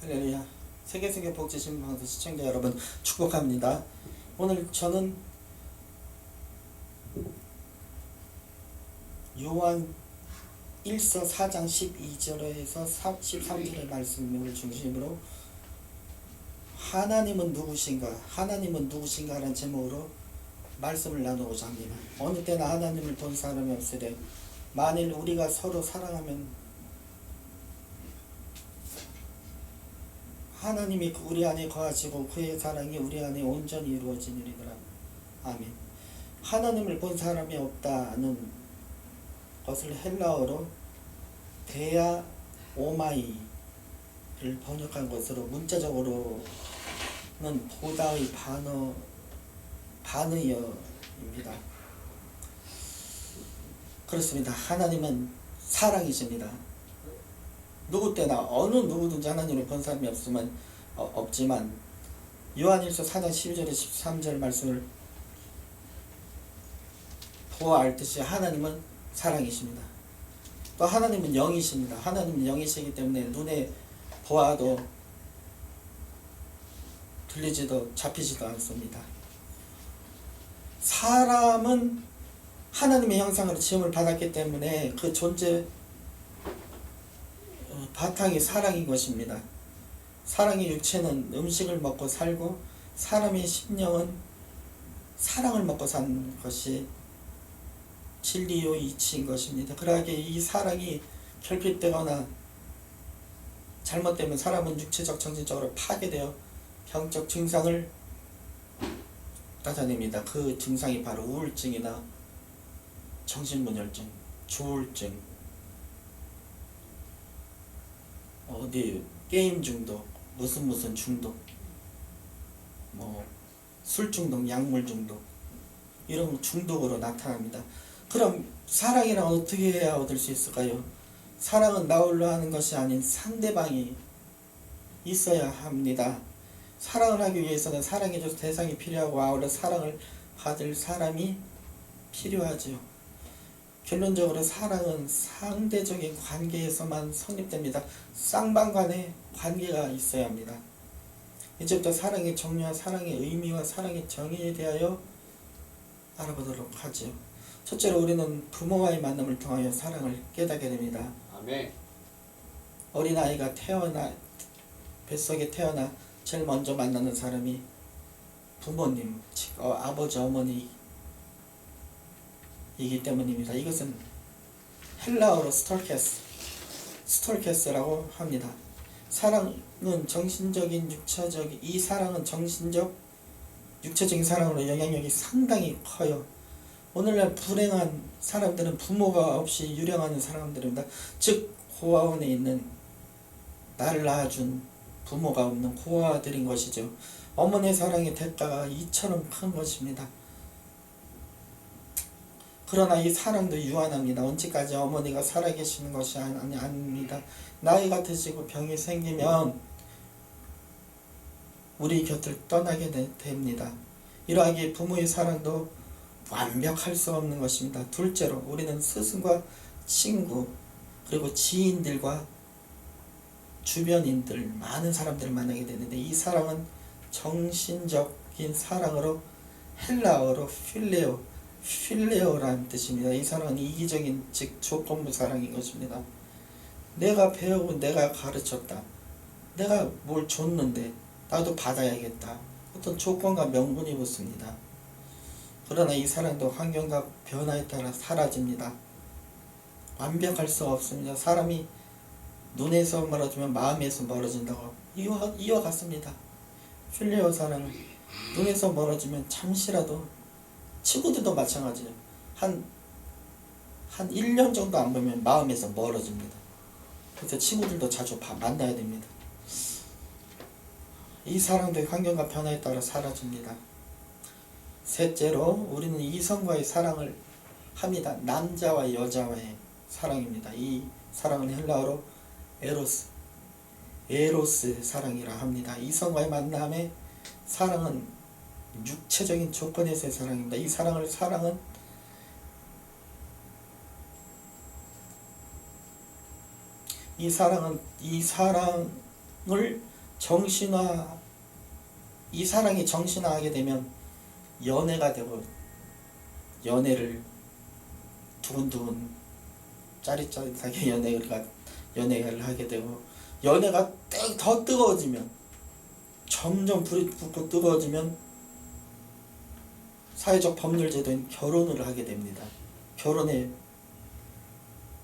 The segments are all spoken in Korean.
할렐루야. 세계세계 복지신 방송 시청자 여러분 축복합니다. 오늘 저는 요한 1서 4장 12절에서 13절의 말씀을 중심으로 하나님은 누구신가? 하나님은 누구신가? 라는 제목으로 말씀을 나누고자 합니다. 어느 때나 하나님을 본 사람이 없으되 만일 우리가 서로 사랑하면 하나님이 우리 안에 거하시고 그의 사랑이 우리 안에 온전히 이루어지느니라. 아멘. 하나님을 본 사람이 없다는 것을 헬라어로 데아 오마이를 번역한 것으로 문자적으로는 보다의 반어 반의어입니다. 그렇습니다. 하나님은 사랑이십니다. 누구 때나 어느 누구든지 하나님을 본 사람이 없으면 어, 없지만 요한일서 4장 12절에 13절 말씀을 보아 알듯이 하나님은 사랑이십니다. 또 하나님은 영이십니다. 하나님은 영이시기 때문에 눈에 보아도 들리지도 잡히지도 않습니다. 사람은 하나님의 형상으로 지음을 받았기 때문에 그 존재 어, 바탕이 사랑인 것입니다. 사랑의 육체는 음식을 먹고 살고 사람의 심령은 사랑을 먹고 사는 것이 진리요 이치인 것입니다. 그러하게 이 사랑이 결핍되거나 잘못되면 사람은 육체적 정신적으로 파괴되어 병적 증상을 나타냅니다. 그 증상이 바로 우울증이나 정신분열증, 조울증, 어디 게임 중독, 무슨 무슨 중독, 뭐 술 중독, 약물 중독 이런 중독으로 나타납니다. 그럼 사랑이란 어떻게 해야 얻을 수 있을까요? 사랑은 나 홀로 하는 것이 아닌 상대방이 있어야 합니다. 사랑을 하기 위해서는 사랑해줄 대상이 필요하고 아울러 사랑을 받을 사람이 필요하지요. 결론적으로 사랑은 상대적인 관계에서만 성립됩니다. 쌍방간의 관계가 있어야 합니다. 이제부터 사랑의 정의와 사랑의 의미와 사랑의 정의에 대하여 알아보도록 하지요. 첫째로 우리는 부모와의 만남을 통하여 사랑을 깨닫게 됩니다. 아멘. 어린아이가 태어나 뱃속에 태어나 제일 먼저 만나는 사람이 부모님, 즉 어, 아버지, 어머니 이기 때문입니다. 이것은 헬라어로 스톨케스, 스톨케스라고 합니다. 사랑은 정신적인, 육체적, 이 사랑은 정신적, 육체적인 사랑으로 영향력이 상당히 커요. 오늘날 불행한 사람들은 부모가 없이 유령하는 사람들입니다. 즉 고아원에 있는 나를 낳아준 부모가 없는 고아들인 것이죠. 어머니의 사랑의 대가가 이처럼 큰 것입니다. 그러나 이 사랑도 유한합니다. 언제까지 어머니가 살아계시는 것이 아니, 아닙니다. 나이가 드시고 병이 생기면 우리 곁을 떠나게 되- 됩니다. 이러하기에 부모의 사랑도 완벽할 수 없는 것입니다. 둘째로 우리는 스승과 친구 그리고 지인들과 주변인들 많은 사람들을 만나게 되는데 이 사랑은 정신적인 사랑으로 헬라어로 필레오 필레오라는 뜻입니다. 이 사랑은 이기적인 즉 조건부 사랑인 것입니다. 내가 배우고 내가 가르쳤다. 내가 뭘 줬는데 나도 받아야겠다. 어떤 조건과 명분이 붙습니다. 그러나 이 사랑도 환경과 변화에 따라 사라집니다. 완벽할 수 없습니다. 사람이 눈에서 멀어지면 마음에서 멀어진다고 이와 같습니다. 필레오 사랑은 눈에서 멀어지면 잠시라도 친구들도 마찬가지예요. 한, 한 1년 정도 안 보면 마음에서 멀어집니다. 그래서 친구들도 자주 봐- 만나야 됩니다. 이 사랑도 환경과 변화에 따라 사라집니다. 셋째로 우리는 이성과의 사랑을 합니다. 남자와 여자와의 사랑입니다. 이 사랑은 헬라어로 에로스, 에로스 사랑이라 합니다. 이성과의 만남의 사랑은 육체적인 조건에서의 사랑입니다. 이 사랑을 사랑은 이 사랑은 이 사랑이 정신화 이 사랑이 정신화하게 되면 연애가 되고 연애를 두근두근 짜릿짜릿하게 연애가 연애를 하게 되고 연애가 뜨- 더 뜨거워지면 점점 불이 붙고 뜨거워지면 사회적 법률 제도인 결혼을 하게 됩니다. 결혼에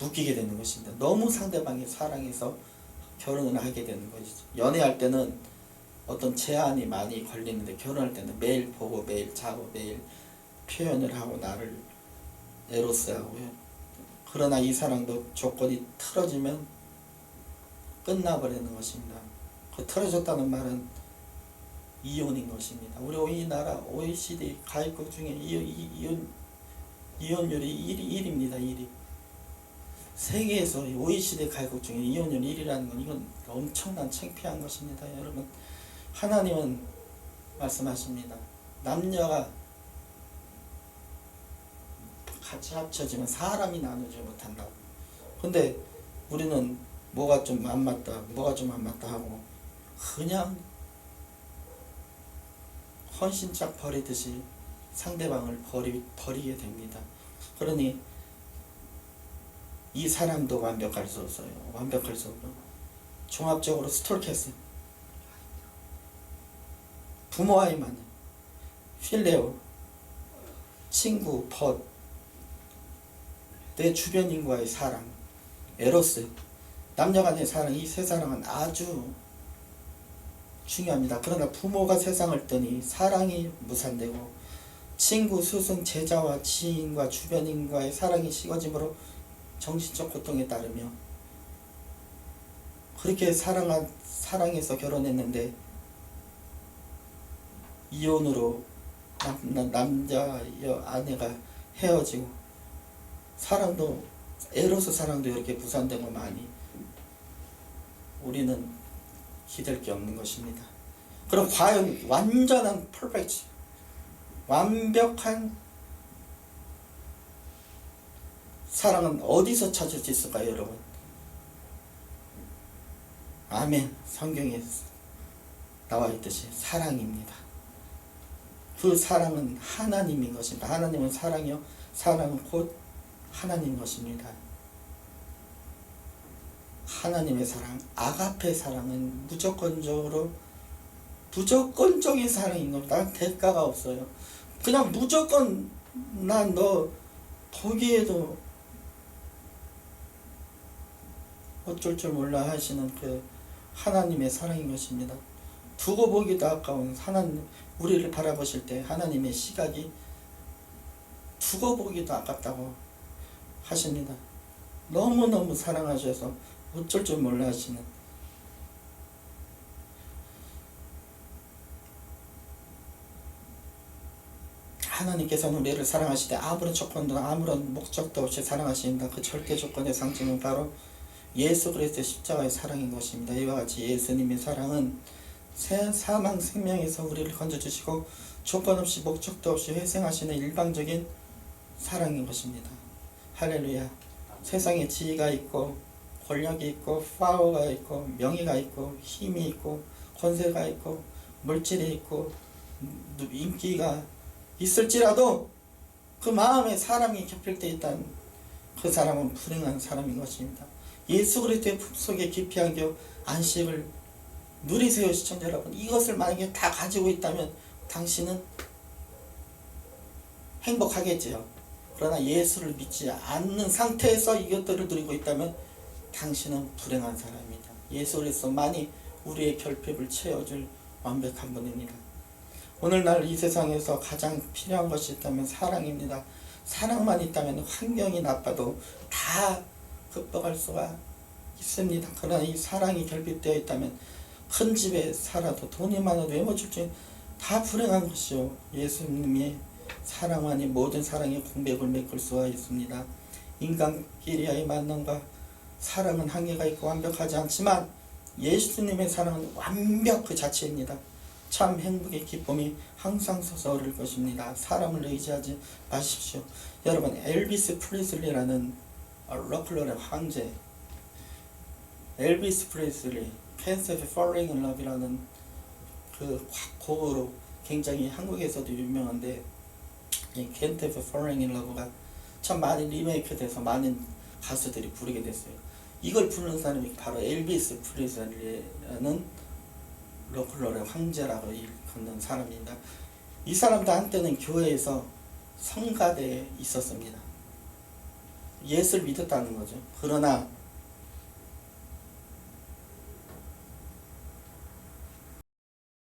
묶이게 되는 것입니다. 너무 상대방이 사랑해서 결혼을 하게 되는 것이죠. 연애할 때는 어떤 제한이 많이 걸리는데 결혼할 때는 매일 보고 매일 자고 매일 표현을 하고 나를 에로스 하고요. 그러나 이 사랑도 조건이 틀어지면 끝나버리는 것입니다. 그 틀어졌다는 말은 이혼인 것입니다. 우리 우리나라 OECD 가입국 중에 이- 이- 이혼 이혼율이 1위 1입니다. 1위. 세계에서 OECD 가입국 중에 이혼율 1위라는 건 이건 엄청난 창피한 것입니다. 여러분 하나님은 말씀하십니다. 남녀가 같이 합쳐지면 사람이 나누지 못한다고. 근데 우리는 뭐가 좀 안 맞다, 뭐가 좀 안 맞다 하고 그냥 헌신짝 버리듯이 상대방을 버리, 버리게 됩니다. 그러니 이 사람도 완벽할 수 없어요. 완벽할 수 없고. 종합적으로 스톨케스 부모와의 만남. 필레오. 친구 벗. 내 주변인과의 사랑. 에로스. 남녀 간의 사랑. 이 세 사랑은 아주 중요합니다. 그러나 부모가 세상을 떠니 사랑이 무산되고 친구, 스승, 제자와 지인과 주변인과의 사랑이 식어짐으로 정신적 고통에 따르며 그렇게 사랑한 사랑해서 결혼했는데 이혼으로 남, 남- 남자 여 아내가 헤어지고 사랑도 에로스 사랑도 이렇게 부산되고 많이 우리는 기댈 게 없는 것입니다. 그럼 과연 완전한 퍼펙트 완벽한 사랑은 어디서 찾을 수 있을까요, 여러분? 아멘. 성경에 나와 있듯이 사랑입니다. 그 사랑은 하나님인 것입니다. 하나님은 사랑이요. 사랑은 곧 하나님 것입니다. 하나님의 사랑, 아가페 사랑은 무조건적으로 무조건적인 사랑인 겁니다. 난 대가가 없어요. 그냥 무조건 난 너 보기에도 어쩔 줄 몰라 하시는 그 하나님의 사랑인 것입니다. 두고 보기도 아까운 하나님 우리를 바라보실 때 하나님의 시각이 두고 보기도 아깝다고 하십니다. 너무너무 사랑하셔서 어쩔 줄 몰라 하시는 하나님께서는 우리를 사랑하시되 아무런 조건도 아무런 목적도 없이 사랑하십니다. 그 절대 조건의 상징은 바로 예수 그리스도의 십자가의 사랑인 것입니다. 이와 같이 예수님의 사랑은 새 사망 생명에서 우리를 건져주시고 조건 없이 목적도 없이 회생하시는 일방적인 사랑인 것입니다. 할렐루야. 세상에 지위가 있고 권력이 있고 파워가 있고 명예가 있고 힘이 있고 권세가 있고 물질이 있고 음, 인기가 있을지라도 그 마음에 사람이 겹칠 때 일단 그 사람은 불행한 사람인 것입니다. 예수 그리스도의 품속에 깊이 안겨 안식을 누리세요 시청자 여러분. 이것을 만약에 다 가지고 있다면 당신은 행복하겠지요. 그러나 예수를 믿지 않는 상태에서 이것들을 누리고 있다면 당신은 불행한 사람입니다. 예수 그리스도만이 우리의 결핍을 채워줄 완벽한 분입니다. 오늘날 이 세상에서 가장 필요한 것이 있다면 사랑입니다. 사랑만 있다면 환경이 나빠도 다 극복할 수가 있습니다. 그러나 이 사랑이 결핍되어 있다면 큰 집에 살아도 돈이 많아도 외모 출중 다 불행한 것이요. 예수님의 사랑만이 모든 사랑의 공백을 메꿀 수가 있습니다. 인간끼리의 만남과 사랑은 한계가 있고 완벽하지 않지만 예수님의 사랑은 완벽 그 자체입니다. 참 행복의 기쁨이 항상 솟아오를 것입니다. 사람을 의지하지 마십시오. 여러분 엘비스 프리슬리라는 어, 럭클러의 황제 엘비스 프리슬리 Stop Falling in Love이라는 그 곡으로 굉장히 한국에서도 유명한데 Stop Falling in Love가 참 많이 리메이크 돼서 많은 가수들이 부르게 됐어요. 이걸 부르는 사람이 바로 엘비스 프리슬리라는 로클롤의 황제라고 일컫는 사람입니다. 이 사람도 한때는 교회에서 성가대에 있었습니다. 예수를 믿었다는 거죠. 그러나